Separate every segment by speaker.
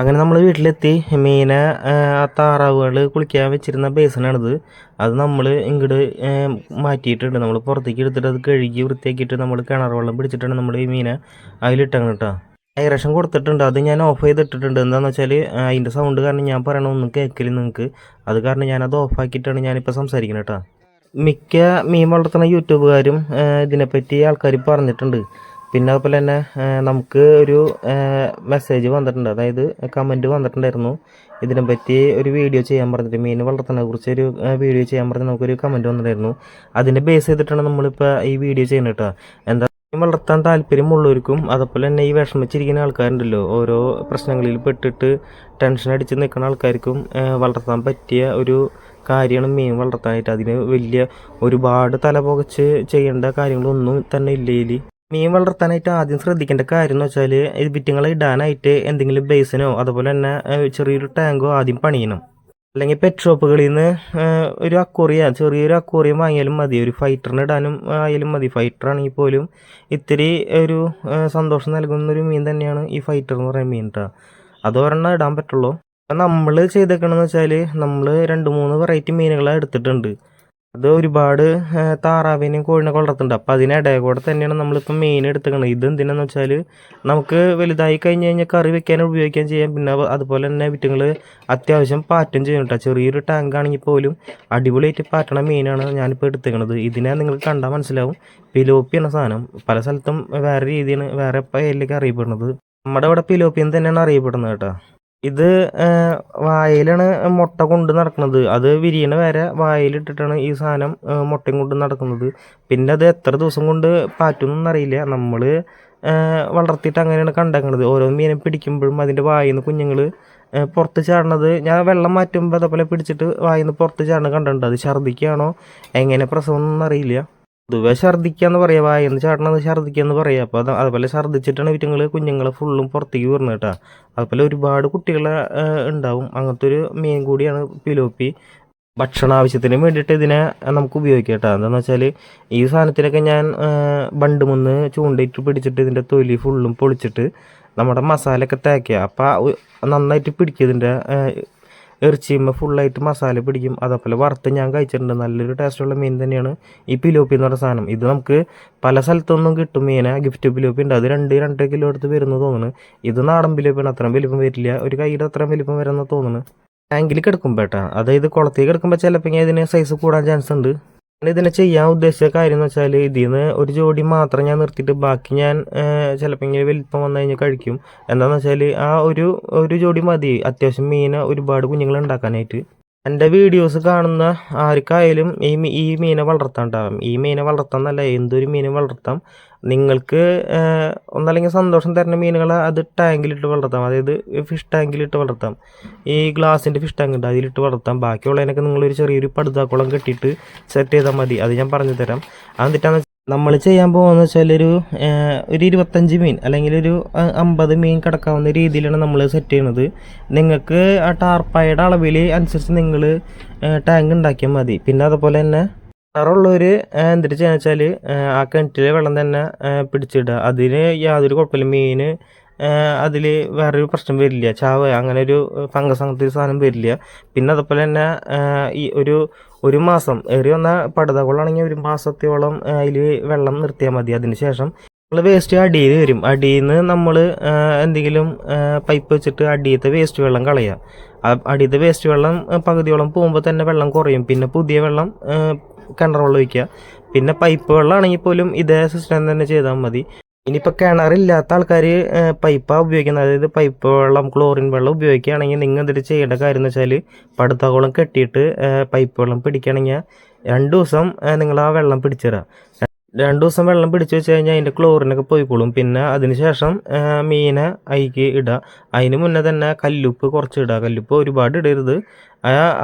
Speaker 1: അങ്ങനെ നമ്മൾ വീട്ടിലെത്തി. മീനെ ആ താറാവുകൾ കുളിക്കാൻ വെച്ചിരുന്ന ബേസിനാണിത് അത് നമ്മൾ ഇങ്ങോട്ട് മാറ്റിയിട്ടുണ്ട്. നമ്മൾ പുറത്തേക്ക് എടുത്തിട്ട് അത് കഴുകി വൃത്തിയാക്കിയിട്ട് നമ്മൾ കിണർ വെള്ളം പിടിച്ചിട്ടാണ് നമ്മൾ ഈ മീനെ അതിലിട്ടങ്ങ് കേട്ടോ. ഏകദേശം കൊടുത്തിട്ടുണ്ട്. അത് ഞാൻ ഓഫ് ചെയ്തിട്ടിട്ടുണ്ട്. എന്താണെന്ന് വെച്ചാൽ അതിന്റെ സൗണ്ട് കാരണം ഞാൻ പറയണ ഒന്നും കേൾക്കില്ല നിങ്ങൾക്ക് അത് കാരണം ഞാനത് ഓഫാക്കിയിട്ടാണ് ഞാനിപ്പോൾ സംസാരിക്കുന്നത് കേട്ടോ. മിക്ക മീൻ വളർത്തുന്ന യൂട്യൂബുകാരും ഇതിനെപ്പറ്റി ആൾക്കാർ പറഞ്ഞിട്ടുണ്ട്. പിന്നെ അതുപോലെ തന്നെ നമുക്ക് ഒരു മെസ്സേജ് വന്നിട്ടുണ്ട്. അതായത് കമന്റ് വന്നിട്ടുണ്ടായിരുന്നു. ഇതിനെപ്പറ്റി ഒരു വീഡിയോ ചെയ്യാൻ പറഞ്ഞിട്ട് മീൻ വളർത്തുന്നതിനെ കുറിച്ച് ഒരു വീഡിയോ ചെയ്യാൻ പറഞ്ഞ് നമുക്കൊരു കമന്റ് വന്നിട്ടുണ്ടായിരുന്നു. അതിനെ ബേസ് ചെയ്തിട്ടാണ് നമ്മളിപ്പോൾ ഈ വീഡിയോ ചെയ്യുന്നത് കേട്ടോ. എന്താ വളർത്താൻ താല്പര്യമുള്ളവർക്കും അതുപോലെ തന്നെ ഈ വിഷമിച്ചിരിക്കുന്ന ആൾക്കാരുണ്ടല്ലോ ഓരോ പ്രശ്നങ്ങളിൽ പെട്ടിട്ട് ടെൻഷൻ അടിച്ച് നിൽക്കുന്ന ആൾക്കാർക്കും വളർത്താൻ പറ്റിയ ഒരു കാര്യമാണ് മീൻ വളർത്താനായിട്ട്. അതിന് വലിയ ഒരുപാട് തല പുകച്ച് ചെയ്യേണ്ട കാര്യങ്ങളൊന്നും തന്നെ ഇല്ലേലി. മീൻ വളർത്താനായിട്ട് ആദ്യം ശ്രദ്ധിക്കേണ്ട കാര്യം എന്ന് വെച്ചാൽ വിറ്റുങ്ങളെ ഇടാനായിട്ട് എന്തെങ്കിലും ബേസിനോ അതുപോലെ തന്നെ ചെറിയൊരു ടാങ്കോ ആദ്യം പണിയണം. അല്ലെങ്കിൽ പെറ്റ് ഷോപ്പുകളിൽ നിന്ന് ഒരു അക്വറിയ ചെറിയൊരു അക്വറിയം വാങ്ങിയാലും മതി. ഒരു ഫൈറ്ററിന് ഇടാനും ആയാലും മതി. ഫൈറ്റർ ആണെങ്കിൽ പോലും ഇത്തിരി ഒരു സന്തോഷം നൽകുന്ന ഒരു മീൻ തന്നെയാണ് ഈ ഫൈറ്റർ എന്ന് പറയുന്ന മീൻ കേട്ടോ അത് ഒരെണ്ണം ഇടാൻ പറ്റുള്ളൂ. നമ്മൾ ചെയ്തേക്കണമെന്ന് വെച്ചാൽ നമ്മൾ രണ്ട് മൂന്ന് വെറൈറ്റി മീനുകളെ എടുത്തിട്ടുണ്ട്. അത് ഒരുപാട് താറാവിനെയും കോഴിനെ വളർത്തുന്നുണ്ട് അപ്പം അതിനിടയിൽ കൂടെ തന്നെയാണ് നമ്മളിപ്പം മെയിൻ എടുത്തേക്കുന്നത് ഇത് എന്തിനാന്ന് വെച്ചാൽ നമുക്ക് വലുതായി കഴിഞ്ഞ് കഴിഞ്ഞാൽ കറി വെക്കാൻ ഉപയോഗിക്കാൻ ചെയ്യാം. പിന്നെ അതുപോലെ തന്നെ വിറ്റുങ്ങൾ അത്യാവശ്യം പാറ്റം ചെയ്യും കേട്ടോ ചെറിയൊരു ടാങ്ക് ആണെങ്കിൽ പോലും അടിപൊളിയായിട്ട് പാറ്റണ മീനാണ് ഞാനിപ്പോൾ എടുത്തേക്കുന്നത് ഇതിനെ നിങ്ങൾക്ക് കണ്ടാൽ മനസ്സിലാവും. പിലോപ്പി എന്ന സാധനം. പല സ്ഥലത്തും വേറെ രീതിയാണ് വേറെ പേരിലേക്ക് അറിയപ്പെടുന്നത്. നമ്മുടെ ഇവിടെ പിലോപ്പിയെന്ന് തന്നെയാണ് അറിയപ്പെടുന്നത് കേട്ടോ. ഇത് വായിലാണ് മുട്ട കൊണ്ട് നടക്കുന്നത്. അത് വിരിയണ വരെ വായിലിട്ടിട്ടാണ് ഈ സാധനം മുട്ടയും കൊണ്ട് നടക്കുന്നത്. പിന്നെ അത് എത്ര ദിവസം കൊണ്ട് പാറ്റുന്നൊന്നും അറിയില്ല. നമ്മൾ വളർത്തിയിട്ട് അങ്ങനെയാണ് കണ്ടേക്കണത്. ഓരോ മീനെ പിടിക്കുമ്പോഴും അതിന്റെ വായിൽ നിന്ന് കുഞ്ഞുങ്ങൾ പുറത്ത് ചാടണത്. ഞാൻ വെള്ളം മാറ്റുമ്പോൾ അതേപോലെ പിടിച്ചിട്ട് വായിൽ നിന്ന് പുറത്ത് ചാടണത് കണ്ടിട്ടുണ്ട്. അത് ഛർദ്ദിക്കുകയാണോ എങ്ങനെ പ്രസവം എന്നൊന്നും അറിയില്ല. പൊതുവെ ഛർദ്ദിക്കാന്ന് പറയാ വായന്ന് ചാടണത് ഛർദ്ദിക്കാന്ന് പറയാ. അപ്പോൾ അത് അതുപോലെ ഛർദ്ദിച്ചിട്ടാണ് ഇവറ്റുങ്ങൾ കുഞ്ഞുങ്ങളെ ഫുള്ളും പുറത്തേക്ക് വരുന്നത് കേട്ടോ അതുപോലെ ഒരുപാട് കുട്ടികളെ ഉണ്ടാവും. അങ്ങനത്തെ ഒരു മീൻ കൂടിയാണ് പിലോപ്പി. ഭക്ഷണ ആവശ്യത്തിന് വേണ്ടിയിട്ട് ഇതിനെ നമുക്ക് ഉപയോഗിക്കാം കേട്ടോ എന്താണെന്ന് വെച്ചാൽ ഈ സാധനത്തിനൊക്കെ ഞാൻ ബണ്ട് മുന്ന് ചൂണ്ടയിട്ട് പിടിച്ചിട്ട് ഇതിന്റെ തൊലി ഫുള്ളും പൊളിച്ചിട്ട് നമ്മുടെ മസാലയൊക്കെ തേക്കുക. അപ്പോൾ നന്നായിട്ട് പിടിക്കുക ഇതിന്റെ ഇറച്ചിയുമ്പോൾ ഫുള്ളായിട്ട് മസാല പിടിക്കും. അതേപോലെ വറുത്ത് ഞാൻ കഴിച്ചിട്ടുണ്ട്. നല്ലൊരു ടേസ്റ്റുള്ള മീൻ തന്നെയാണ് ഈ പിലോപ്പി എന്ന് പറഞ്ഞ സാധനം. ഇത് നമുക്ക് പല സ്ഥലത്തൊന്നും കിട്ടും മീനെ. ഗിഫ്റ്റ് പിലോപ്പി ഉണ്ട്. അത് രണ്ട് രണ്ട് കിലോ എടുത്ത് വരുന്നു തോന്നുന്നു. ഇത് നാടൻ പിലോപ്പിയാണ്. അത്രയും വലിപ്പം വരില്ല. ഒരു കൈയുടെ അത്രയും വലിപ്പം വരുന്ന തോന്നുന്നു. ടാങ്കിൽ കിടക്കുമ്പോൾ ഏട്ടാ. അതായത് കുളത്തിൽ കിടക്കുമ്പോൾ ചിലപ്പോൾ ഇതിന് സൈസ് കൂടാൻ ചാൻസ് ഉണ്ട്. ഇതിനെ ചെയ്യാൻ ഉദ്ദേശിച്ച കാര്യം എന്ന് വെച്ചാൽ ഇതിൽ നിന്ന് ഒരു ജോഡി മാത്രം ഞാൻ നിർത്തിയിട്ട് ബാക്കി ഞാൻ ചിലപ്പോൾ ഇങ്ങനെ വലിപ്പം വന്നു കഴിഞ്ഞാൽ കഴിക്കും. എന്താണെന്ന് വെച്ചാൽ ആ ഒരു ഒരു ജോഡി മതി. അത്യാവശ്യം മീൻ ഒരുപാട് കുഞ്ഞുങ്ങൾ ഉണ്ടാക്കാനായിട്ട് എന്റെ വീഡിയോസ് കാണുന്ന ആർക്കായാലും ഈ ഈ മീനെ വളർത്താണ്ടാവും ഈ മീനെ വളർത്താന്നല്ല എന്തൊരു മീനും വളർത്താം? നിങ്ങൾക്ക് ഒന്നല്ലെങ്കിൽ സന്തോഷം തരുന്ന മീനുകൾ അത് ടാങ്കിലിട്ട് വളർത്താം. അതായത് ഫിഷ് ടാങ്കിലിട്ട് വളർത്താം. ഈ ഗ്ലാസിന്റെ ഫിഷ് ടാങ്ക് ഉണ്ട് അതിലിട്ട് വളർത്താം. ബാക്കിയുള്ളതിനൊക്കെ നിങ്ങളൊരു ചെറിയൊരു പടുതാക്കുളം കെട്ടിയിട്ട് സെറ്റ് ചെയ്താൽ മതി. അത് ഞാൻ പറഞ്ഞു തരാം അതെന്നിട്ടാന്ന് നമ്മൾ ചെയ്യാൻ പോകുന്ന വെച്ചാൽ ഒരു ഒരു ഇരുപത്തഞ്ച് മീൻ അല്ലെങ്കിൽ ഒരു അമ്പത് മീൻ കിടക്കാവുന്ന രീതിയിലാണ് നമ്മൾ സെറ്റ് ചെയ്യുന്നത്. നിങ്ങൾക്ക് ആ ടാർപ്പായുടെ അളവിൽ അനുസരിച്ച് നിങ്ങൾ ടാങ്ക് ഉണ്ടാക്കിയാൽ മതി. പിന്നെ അതുപോലെ തന്നെ കിണറുള്ളവർ എന്തിട്ട് ചെയ്യുക വെച്ചാൽ ആ കിണറ്റിലെ വെള്ളം തന്നെ പിടിച്ചിടുക. അതിന് യാതൊരു കുഴപ്പമില്ല. മീൻ അതിൽ വേറൊരു പ്രശ്നം വരില്ല. ചാവ് അങ്ങനെ ഒരു ഫംഗസ് അങ്ങനത്തെ സാധനം വരില്ല. പിന്നെ അതുപോലെ തന്നെ ഈ ഒരു ഒരു മാസം. ഏറി വന്ന പടുതകളാണെങ്കിൽ ഒരു മാസത്തോളം അതിൽ വെള്ളം നിർത്തിയാൽ മതി. അതിനുശേഷം നമ്മൾ വേസ്റ്റ് അടിയിൽ വരും. അടിയിൽ നിന്ന് നമ്മൾ എന്തെങ്കിലും പൈപ്പ് വെച്ചിട്ട് അടിയത്തെ വേസ്റ്റ് വെള്ളം കളയുക അടിയത്തെ വേസ്റ്റ് വെള്ളം പകുതിയോളം പോകുമ്പോൾ തന്നെ വെള്ളം കുറയും. പിന്നെ പുതിയ വെള്ളം കിണർ വെള്ളം ഒഴിക്കുക. പിന്നെ പൈപ്പ് വെള്ളമാണെങ്കിൽ പോലും ഇതേ സിസ്റ്റം തന്നെ ചെയ്താൽ മതി. ഇനിയിപ്പോൾ കിണറില്ലാത്ത ആൾക്കാർ പൈപ്പാണ് ഉപയോഗിക്കുന്നത്. അതായത് പൈപ്പ് വെള്ളം ക്ലോറിൻ വെള്ളം ഉപയോഗിക്കുകയാണെങ്കിൽ നിങ്ങൾ എന്തിട്ട് ചെയ്യേണ്ട കാര്യം എന്ന് വെച്ചാൽ പടുത്തകോളം കെട്ടിയിട്ട് പൈപ്പ് വെള്ളം പിടിക്കുകയാണെങ്കിൽ രണ്ട് ദിവസം നിങ്ങൾ ആ വെള്ളം പിടിച്ചിടുക രണ്ട് ദിവസം വെള്ളം പിടിച്ചു വെച്ച് കഴിഞ്ഞാൽ അതിന്റെ ക്ലോറിനൊക്കെ പോയിക്കോളും. പിന്നെ അതിനുശേഷം മീനെ അയിക്ക് ഇടുക അതിന് മുന്നേ തന്നെ കല്ലുപ്പ് കുറച്ച് ഇടുക കല്ലുപ്പ് ഒരുപാട് ഇടരുത്.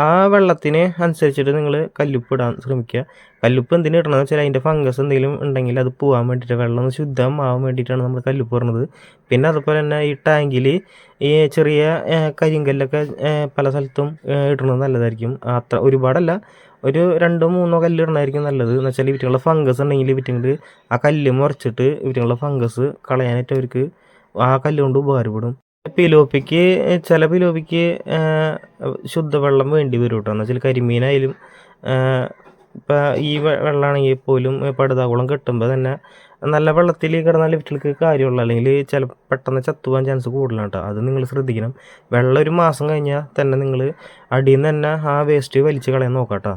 Speaker 1: ആ വെള്ളത്തിന് അനുസരിച്ചിട്ട് നിങ്ങൾ കല്ലുപ്പ് ഇടാൻ ശ്രമിക്കുക. കല്ലുപ്പ് എന്തിനു ഇടണമെന്ന് വെച്ചാൽ അതിന്റെ ഫംഗസ് എന്തെങ്കിലും ഉണ്ടെങ്കിൽ അത് പോകാൻ വേണ്ടിയിട്ട് വെള്ളം ശുദ്ധമാവാൻ വേണ്ടിയിട്ടാണ് നമ്മൾ കല്ലുപ്പ് ഇടുന്നത്. പിന്നെ അതുപോലെ തന്നെ ഈ ടാങ്കിൽ ഈ ചെറിയ കരിങ്കല്ലൊക്കെ പല സ്ഥലത്തും ഇടുന്നത് നല്ലതായിരിക്കും. അത്ര ഒരുപാടല്ല ഒരു രണ്ടോ മൂന്നോ കല്ല് ഇടണമായിരിക്കും നല്ലത്. എന്ന് വെച്ചാൽ ഇവറ്റുള്ള ഫംഗസ് ഉണ്ടെങ്കിൽ ഇവറ്റുങ്ങൾ ആ കല്ല് മുറച്ചിട്ട് ഇവറ്റുള്ള ഫംഗസ് കളയാനായിട്ട് അവർക്ക് ആ കല്ല് കൊണ്ട് ഉപകാരപ്പെടും. പിലോപ്പിക്ക് ചില പിലോപ്പിക്ക് ശുദ്ധവെള്ളം വേണ്ടി വരും കേട്ടോ. എന്ന് വെച്ചാൽ കരിമീനായാലും ഇപ്പം ഈ വെള്ളമാണെങ്കിൽ പോലും പടുതാകുളം കെട്ടുമ്പോൾ തന്നെ നല്ല വെള്ളത്തിൽ കിടന്ന ലിഫ്റ്റിലേക്ക് കാര്യമുള്ളൂ. അല്ലെങ്കിൽ ചില പെട്ടെന്ന് ചത്തുപോകാൻ ചാൻസ് കൂടുതലാണ് കേട്ടോ. അത് നിങ്ങൾ ശ്രദ്ധിക്കണം. വെള്ളം ഒരു മാസം കഴിഞ്ഞാൽ തന്നെ നിങ്ങൾ അടിയിൽ നിന്ന് തന്നെ ആ വേസ്റ്റ് വലിച്ച് കളയാൻ നോക്കാം കേട്ടോ.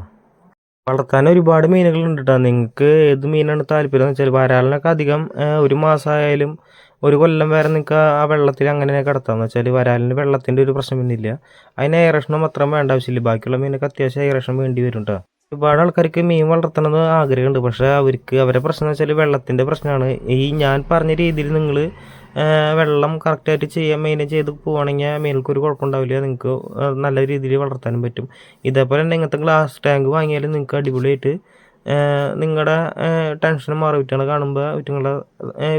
Speaker 1: വളർത്താൻ ഒരുപാട് മീനുകളുണ്ട് കേട്ടോ നിങ്ങൾക്ക് ഏത് മീനാണ് താല്പര്യം? എന്ന് വെച്ചാൽ വരാലിനൊക്കെ അധികം ഒരു മാസമായാലും ഒരു കൊല്ലം വരെ നിങ്ങൾക്ക് ആ വെള്ളത്തിൽ അങ്ങനെ കിടത്താന്ന് വെച്ചാൽ വരാലിന് വെള്ളത്തിന്റെ ഒരു പ്രശ്നം വരുന്നില്ല അതിന് എയറേഷനും അത്രയും വേണ്ട ആവശ്യമില്ല. ബാക്കിയുള്ള മീനൊക്കെ അത്യാവശ്യം എയറേഷൻ വേണ്ടി വരും കേട്ടോ ഒരുപാട് ആൾക്കാർക്ക് മീൻ വളർത്തണമെന്ന് ആഗ്രഹമുണ്ട്. പക്ഷേ അവർക്ക് അവരെ പ്രശ്നം എന്ന് വെച്ചാൽ വെള്ളത്തിന്റെ പ്രശ്നമാണ്. ഈ ഞാൻ പറഞ്ഞ രീതിയിൽ നിങ്ങൾ വെള്ളം കറക്റ്റായിട്ട് ചെയ്യാൻ മെയിന്റെയിൻ ചെയ്ത് പോവുകയാണെങ്കിൽ മേൽക്ക് ഒരു കുഴപ്പമുണ്ടാവില്ല. നിങ്ങൾക്ക് നല്ല രീതിയിൽ വളർത്താനും പറ്റും. ഇതേപോലെ തന്നെ ഇങ്ങനത്തെ ഗ്ലാസ് ടാങ്ക് വാങ്ങിയാലും നിങ്ങൾക്ക് അടിപൊളിയായിട്ട് നിങ്ങളുടെ ടെൻഷൻ മാറി. വിറ്റങ്ങൾ കാണുമ്പോൾ വിറ്റങ്ങളുടെ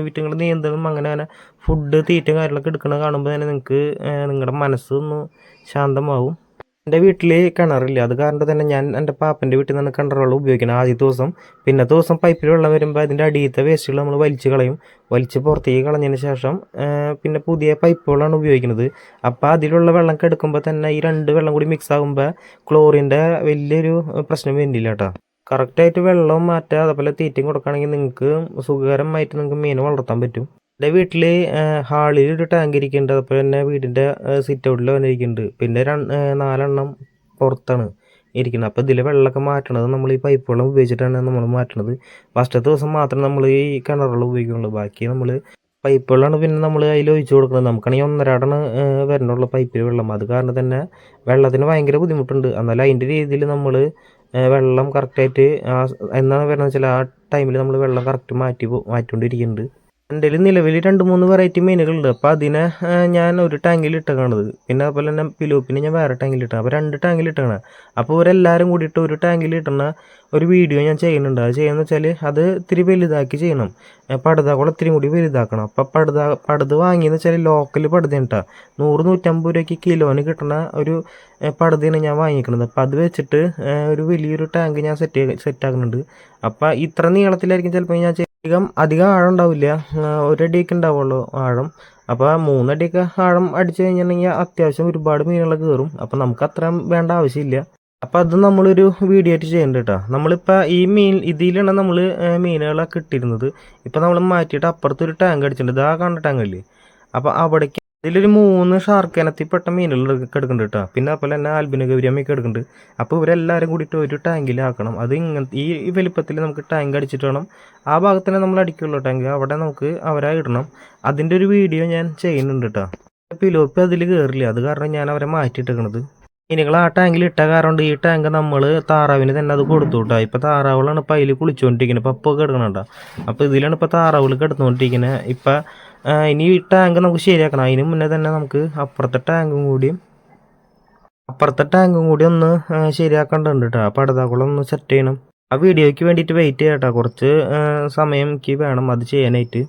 Speaker 1: വിറ്റുങ്ങൾ നീന്തലും അങ്ങനെ അങ്ങനെ ഫുഡ് തീറ്റ കാര്യങ്ങളൊക്കെ എടുക്കുന്നത് കാണുമ്പോൾ തന്നെ നിങ്ങൾക്ക് നിങ്ങളുടെ മനസ്സൊന്ന് ശാന്തമാവും. എന്റെ വീട്ടിൽ കിണറില്ല. അത് കാരണം തന്നെ ഞാൻ എന്റെ പാപ്പന്റെ വീട്ടിൽ നിന്ന് കിണർ വെള്ളം ഉപയോഗിക്കുന്നത് ആദ്യത്തെ ദിവസം. പിന്നെ ദിവസം പൈപ്പിൽ വെള്ളം വരുമ്പോൾ അതിന്റെ അടിയത്തെ വേസ്റ്റുകൾ നമ്മൾ വലിച്ച് കളയും. വലിച്ച് പുറത്തേക്ക് കളഞ്ഞതിന് ശേഷം പിന്നെ പുതിയ പൈപ്പുകളാണ് ഉപയോഗിക്കുന്നത് അപ്പോൾ അതിലുള്ള വെള്ളം കെടുക്കുമ്പോൾ തന്നെ ഈ രണ്ട് വെള്ളം കൂടി മിക്സ് ആകുമ്പോൾ ക്ലോറിന്റെ വലിയൊരു പ്രശ്നം വരുന്നില്ല കേട്ടോ. കറക്റ്റായിട്ട് വെള്ളവും മാറ്റുക അതുപോലെ തീറ്റയും കൊടുക്കുകയാണെങ്കിൽ നിങ്ങൾക്ക് സുഖകരമായിട്ട് നിങ്ങൾക്ക് മീൻ വളർത്താൻ പറ്റും. എന്റെ വീട്ടിൽ ഹാളിൽ ഒരു ടാങ്ക് ഇരിക്കുന്നുണ്ട് അതുപോലെ തന്നെ വീടിന്റെ സിറ്റ് ഔട്ടിൽ തന്നെ ഇരിക്കുന്നുണ്ട് പിന്നെ നാലെണ്ണം പുറത്താണ് ഇരിക്കുന്നത് അപ്പോൾ ഇതിലെ വെള്ളമൊക്കെ മാറ്റണത് നമ്മൾ ഈ പൈപ്പ് വെള്ളം ഉപയോഗിച്ചിട്ടാണ് നമ്മൾ മാറ്റണത്. ഫസ്റ്റത്തെ ദിവസം മാത്രം നമ്മൾ ഈ കിണർ വെള്ളം ഉപയോഗിക്കുള്ളൂ. ബാക്കി നമ്മൾ പൈപ്പ് വെള്ളമാണ് പിന്നെ നമ്മൾ അതിൽ ഒഴിച്ചു കൊടുക്കുന്നത് നമുക്കാണെങ്കിൽ ഒന്നരാടാണ് വരണുള്ള പൈപ്പിൽ വെള്ളം. അത് കാരണം തന്നെ വെള്ളത്തിന് ഭയങ്കര ബുദ്ധിമുട്ടുണ്ട്. എന്നാലും അതിന്റെ രീതിയിൽ നമ്മൾ വെള്ളം കറക്റ്റായിട്ട് എന്നാണ് വരണമെന്ന് വെച്ചാൽ ആ ടൈമിൽ നമ്മൾ വെള്ളം കറക്റ്റ് മാറ്റി മാറ്റിക്കൊണ്ടിരിക്കുന്നുണ്ട് എന്റെ നിലവിൽ രണ്ട് മൂന്ന് വെറൈറ്റി മീനുകളുണ്ട്. അപ്പോൾ അതിനെ ഞാൻ ഒരു ടാങ്കിൽ ഇട്ടേക്കണത്. പിന്നെ അതുപോലെ തന്നെ പിലോപ്പിനെ ഞാൻ വേറെ ടാങ്കിൽ ഇട്ടണം അപ്പോൾ രണ്ട് ടാങ്കിൽ ഇട്ടണം അപ്പോൾ ഇവരെല്ലാവരും കൂടിയിട്ട് ഒരു ടാങ്കിൽ ഇട്ടുന്ന ഒരു വീഡിയോ ഞാൻ ചെയ്യുന്നുണ്ട്. അത് ചെയ്യുന്നത് വെച്ചാൽ അത് ഇത്തിരി വലുതാക്കി ചെയ്യണം. പടുതാക്കോളം ഇത്തിരി കൂടി വലുതാക്കണം. അപ്പോൾ പടുത പടുത് വാങ്ങിയെന്ന് വെച്ചാൽ ലോക്കൽ പടുതയാണ് നൂറ് നൂറ്റമ്പത് രൂപയ്ക്ക് കിലോന് കിട്ടുന്ന ഒരു പടുതയാണ് ഞാൻ വാങ്ങിക്കുന്നത് അപ്പോൾ അത് വെച്ചിട്ട് ഒരു വലിയൊരു ടാങ്ക് ഞാൻ സെറ്റ് സെറ്റാക്കുന്നുണ്ട് അപ്പോൾ ഇത്ര നീളത്തിലായിരിക്കും ചിലപ്പോൾ ഞാൻ അധികം അധികം ആഴം ഉണ്ടാവില്ല. ഒരടിയൊക്കെ ഉണ്ടാവുള്ളൂ ആഴം. അപ്പോൾ മൂന്നടിയൊക്കെ ആഴം അടിച്ചു കഴിഞ്ഞിട്ടുണ്ടെങ്കിൽ അത്യാവശ്യം ഒരുപാട് മീനുകൾ കയറും. അപ്പോൾ നമുക്ക് അത്രയും വേണ്ട ആവശ്യമില്ല. അപ്പോൾ അത് നമ്മളൊരു വീഡിയോ ആയിട്ട് ചെയ്യേണ്ട കേട്ടോ നമ്മളിപ്പോൾ ഈ മീൻ ഇതിലാണ് നമ്മൾ മീനുകളൊക്കെ ഇട്ടിരുന്നത് ഇപ്പോൾ നമ്മൾ മാറ്റിയിട്ട് അപ്പുറത്തൊരു ടാങ്ക് അടിച്ചിട്ടുണ്ട്. ഇതാ കണ്ട ടാങ്ക് അല്ലേ? അപ്പോൾ അവിടേക്ക് ഇതിലൊരു മൂന്ന് ഷാർക്ക് പെട്ട മീനുകൾ കിടക്കുന്നുണ്ട് കേട്ടോ പിന്നെ അപ്പോൾ തന്നെ ആൽബിന ഗൗരിയമ്മയൊക്കെ എടുക്കുന്നുണ്ട് അപ്പോൾ ഇവരെല്ലാവരും കൂടിയിട്ട് ഒരു ടാങ്കിലാക്കണം അത് ഇങ്ങനത്തെ ഈ വലിപ്പത്തിൽ നമുക്ക് ടാങ്ക് അടിച്ചിട്ട് വേണം. ആ ഭാഗത്ത് തന്നെ നമ്മൾ അടിക്കുള്ളൂ ടാങ്ക് അവിടെ നമുക്ക് അവരായി ഇടണം. അതിന്റെ ഒരു വീഡിയോ ഞാൻ ചെയ്യുന്നുണ്ട് കേട്ടോ പിലോപ്പി അതിൽ കയറില്ല അത് കാരണം ഞാൻ അവരെ മാറ്റിയിട്ടേക്കണത് മീനുകൾ ആ ടാങ്കിൽ ഇട്ട കാരണം ഈ ടാങ്ക് നമ്മൾ താറാവിന് തന്നെ അത് കൊടുത്തു കേട്ടോ ഇപ്പം താറാവുകളാണ് ഇപ്പം അതിൽ കുളിച്ചുകൊണ്ടിരിക്കുന്നത് പപ്പൊക്കെ എടുക്കണണ്ട അപ്പോൾ ഇതിലാണ് ഇപ്പോൾ താറാവുകൾ കിടന്നുകൊണ്ടിരിക്കുന്നത് ഇപ്പം ഇനി ഈ ടാങ്ക് നമുക്ക് ശരിയാക്കണം. അതിന് മുന്നേ തന്നെ നമുക്ക് അപ്പുറത്തെ ടാങ്കും കൂടിയും അപ്പുറത്തെ ടാങ്കും കൂടി ഒന്ന് ശരിയാക്കേണ്ടതുണ്ട് കേട്ടോ അപ്പോൾ അടുത്താക്കുള്ള ഒന്ന് സെറ്റ് ചെയ്യണം. ആ വീഡിയോയ്ക്ക് വേണ്ടിയിട്ട് വെയിറ്റ് ചെയ്യാം കുറച്ച് സമയം എനിക്ക് വേണം അത് ചെയ്യാനായിട്ട്.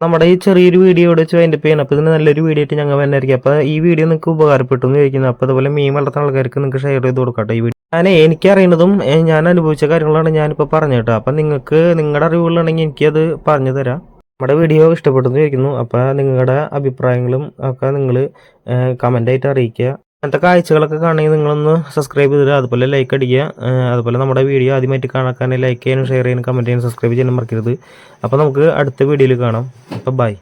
Speaker 1: നമ്മുടെ ഈ ചെറിയൊരു വീഡിയോ ഇവിടെ വെച്ച് വൈൻഡപ്പ് ചെയ്യണം. അപ്പോൾ ഇതിന് നല്ലൊരു വീഡിയോ ആയിട്ട് ഞങ്ങൾ വന്നായിരിക്കും അപ്പോൾ ഈ വീഡിയോ നിങ്ങൾക്ക് ഉപകാരപ്പെട്ടു എന്ന് ചോദിക്കുന്നത് അപ്പോൾ അതുപോലെ മീൻ വളർത്തുന്ന ആൾക്കാർക്ക് നിങ്ങൾക്ക് ഷെയർ ചെയ്ത് കൊടുക്കട്ടെ ഈ വീഡിയോ. ഞാൻ എനിക്കറിയുന്നതും ഞാൻ അനുഭവിച്ച കാര്യങ്ങളാണ് ഞാനിപ്പോൾ പറഞ്ഞു കേട്ടോ അപ്പം നിങ്ങൾക്ക് നിങ്ങളുടെ അറിവുകളാണെങ്കിൽ എനിക്കത് പറഞ്ഞു തരാം. നമ്മുടെ വീഡിയോ ഇഷ്ടപ്പെട്ടെന്ന് ചോദിക്കുന്നു അപ്പോൾ നിങ്ങളുടെ അഭിപ്രായങ്ങളും ഒക്കെ നിങ്ങൾ കമന്റായിട്ട് അറിയിക്കുക. അങ്ങനത്തെ കാഴ്ചകളൊക്കെ കാണണമെങ്കിൽ നിങ്ങളൊന്ന് സബ്സ്ക്രൈബ് ചെയ്തിട്ട് അതുപോലെ ലൈക്ക് അടിക്കുക. അതുപോലെ നമ്മുടെ വീഡിയോ ആദ്യമായിട്ട് കാണാൻ ലൈക്ക് ചെയ്യാനും ഷെയർ ചെയ്യാനും കമന്റ് ചെയ്യാനും സബ്സ്ക്രൈബ് ചെയ്യാനും മറക്കരുത്. അപ്പോൾ നമുക്ക് അടുത്ത വീഡിയോയിൽ കാണാം. അപ്പോൾ ബൈ